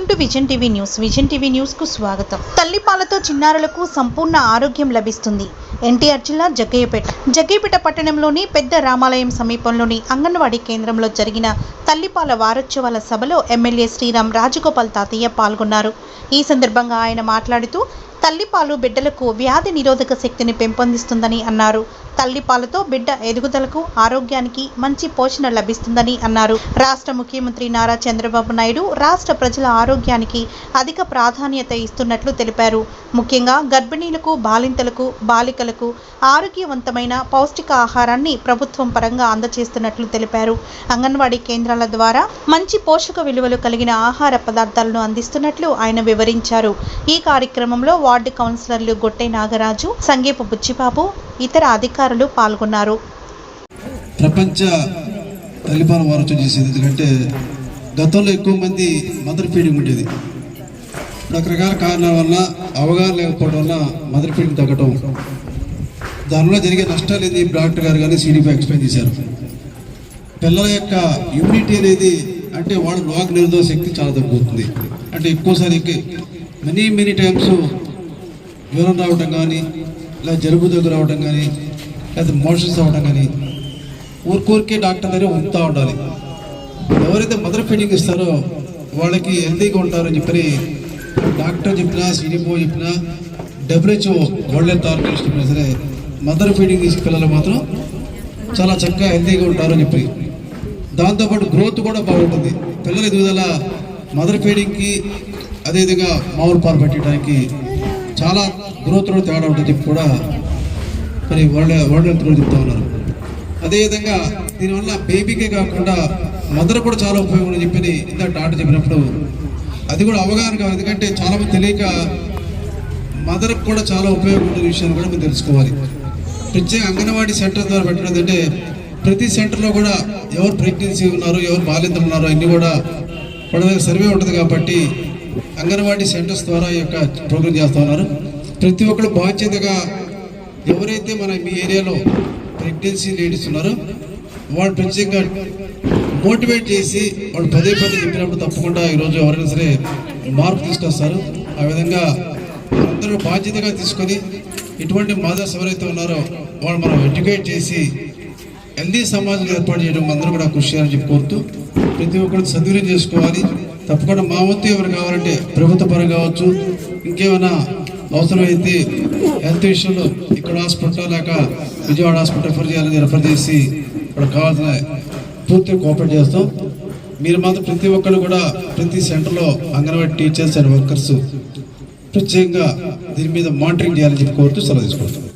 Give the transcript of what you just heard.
Welcome to vision TV news. Vision TV న్యూస్కు స్వాగతం. తల్లిపాలతో చిన్నారులకు సంపూర్ణ ఆరోగ్యం లభిస్తుంది. ఎన్టీఆర్ జిల్లా జగ్గయ్యపేట. జగ్గయ్యపేట పట్టణంలోని పెద్ద రామాలయం సమీపంలోని అంగన్వాడీ కేంద్రంలో జరిగిన తల్లిపాల వారోత్సవాల సభలో ఎమ్మెల్యే శ్రీరామ్ రాజగోపాల్ తాతయ్య పాల్గొన్నారు. ఈ సందర్భంగా ఆయన మాట్లాడుతూ తల్లిపాలు బిడ్డలకు వ్యాధి నిరోధక శక్తిని పెంపొందిస్తుందని అన్నారు. తల్లిపాలతో బిడ్డ ఎదుగుదలకు ఆరోగ్యానికి మంచి పోషణ లభిస్తుందని అన్నారు. రాష్ట్ర ముఖ్యమంత్రి నారా చంద్రబాబు నాయుడు రాష్ట్ర ప్రజల ఆరోగ్యానికి అధిక ప్రాధాన్యత ఇస్తున్నట్లు తెలిపారు. ముఖ్యంగా గర్భిణీలకు బాలింతలకు బాలికలకు ఆరోగ్యవంతమైన పౌష్టిక ఆహారాన్ని ప్రభుత్వం పరంగా అందజేస్తున్నట్లు తెలిపారు. అంగన్వాడీ కేంద్రాల ద్వారా మంచి పోషక విలువలు కలిగిన ఆహార పదార్థాలను అందిస్తున్నట్లు ఆయన వివరించారు. ఈ కార్యక్రమంలో వార్డు కౌన్సిలర్లు గొట్టె నాగరాజు సంగీపు బుచ్చిబాబు ఇతర అధికారులు పాల్గొన్నారు. ప్రపంచ తల్లిపాల వారోత్సవం చేసేది ఎందుకంటే గతంలో ఎక్కువ మంది మదర్ ఫీడింగ్ ఉండేది. రకరకాల కారణాల వల్ల అవగాహన లేకపోవడం వల్ల మదర్ ఫీడింగ్ తగ్గటం. దానిలో జరిగే నష్టాలు ఏంది? డాక్టర్ గారు కానీ సీడీపై ఎక్స్ప్లెయిన్ చేశారు. పిల్లల యొక్క ఇమ్యూనిటీ అనేది అంటే వాళ్ళ రోగ నిరోధక శక్తి చాలా తగ్గుతుంది అంటే ఎక్కువసారి మెనీ మెనీ టైమ్స్ జ్వరం రావటం కానీ లేదా జలుబు దగ్గర రావటం కానీ లేదా మోషన్స్ అవ్వడం కానీ ఊరికూరికే డాక్టర్ దగ్గర ఉంటూ ఉండాలి. ఎవరైతే మదర్ ఫీడింగ్ ఇస్తారో వాళ్ళకి హెల్తీగా ఉంటారని చెప్పి డాక్టర్ చెప్పినా సిడిపో చెప్పినా డబ్ల్యూహెచ్ఓ వరల్డ్ హెల్త్ ఆర్గనైజేషన్ చెప్పినా సరే మదర్ ఫీడింగ్ ఇచ్చే పిల్లలు మాత్రం చాలా చక్కగా హెల్తీగా ఉంటారని చెప్పి. దాంతోపాటు గ్రోత్ కూడా బాగుంటుంది. పిల్లల ఎదుగుదల మదర్ ఫీడింగ్కి అదేవిధంగా మామూలు పాలు పెట్టడానికి చాలా గ్రోత్లో తేడా ఉంటుంది. కూడా మరి వరల్డ్ వరల్డ్ హెల్త్ కూడా చెప్తా ఉన్నారు అదేవిధంగా దీనివల్ల బేబీకే కాకుండా మదర్ కూడా చాలా ఉపయోగం అని చెప్పి ఇంత డాక్టర్ చెప్పినప్పుడు అది కూడా అవగాహన కాదు ఎందుకంటే చాలామంది తెలియక మదర్కి కూడా చాలా ఉపయోగం ఉండే విషయాన్ని కూడా మనం తెలుసుకోవాలి. ప్రత్యేక అంగన్వాడీ సెంటర్ ద్వారా పెట్టడం అంటే ప్రతి సెంటర్లో కూడా ఎవరు ప్రెగ్నెన్సీ ఉన్నారు ఎవరు బాలింతలు ఉన్నారో అన్నీ కూడా సర్వే ఉంటుంది కాబట్టి అంగన్వాడీ సెంటర్స్ ద్వారా ఈ యొక్క ప్రోగ్రామ్ చేస్తూ ఉన్నారు. ప్రతి ఒక్కరు బాధ్యతగా ఎవరైతే మన మీ ఏరియాలో ప్రెగ్నెన్సీ లేడీస్ ఉన్నారో వాళ్ళు ప్రత్యేకంగా మోటివేట్ చేసి వాళ్ళు పదే పదే చెప్పినప్పుడు తప్పకుండా ఈరోజు ఎవరైనా సరే మార్పు తీసుకొస్తారు. ఆ విధంగా అందరూ బాధ్యతగా తీసుకొని ఇటువంటి మదర్స్ ఎవరైతే ఉన్నారో వాళ్ళు మనం ఎడ్యుకేట్ చేసి హెల్దీ సమాజం ఏర్పాటు చేయడం అందరూ కూడా కృషి చేయాలని చెప్పి కోరుతూ ప్రతి ఒక్కరు సద్వినియోగం చేసుకోవాలి. తప్పకుండా మా వంతు ఎవరు కావాలంటే ప్రభుత్వ పరం కావచ్చు ఇంకేమైనా అవసరమైతే హెల్త్ విషయంలో ఇక్కడ హాస్పిటల్ లేక విజయవాడ హాస్పిటల్ రిఫర్ చేయాలని రిఫర్ చేసి ఇక్కడ కావాల్సిన పూర్తిగా కోఆపరేట్ చేస్తాం. మీరు మాత్రం ప్రతి ఒక్కరు కూడా ప్రతి సెంటర్లో అంగన్వాడీ టీచర్స్ అండ్ వర్కర్స్ ప్రత్యేకంగా దీని మీద మానిటరింగ్ చేయాలని చెప్పి కోరుతూ సెలవు తీసుకుంటాం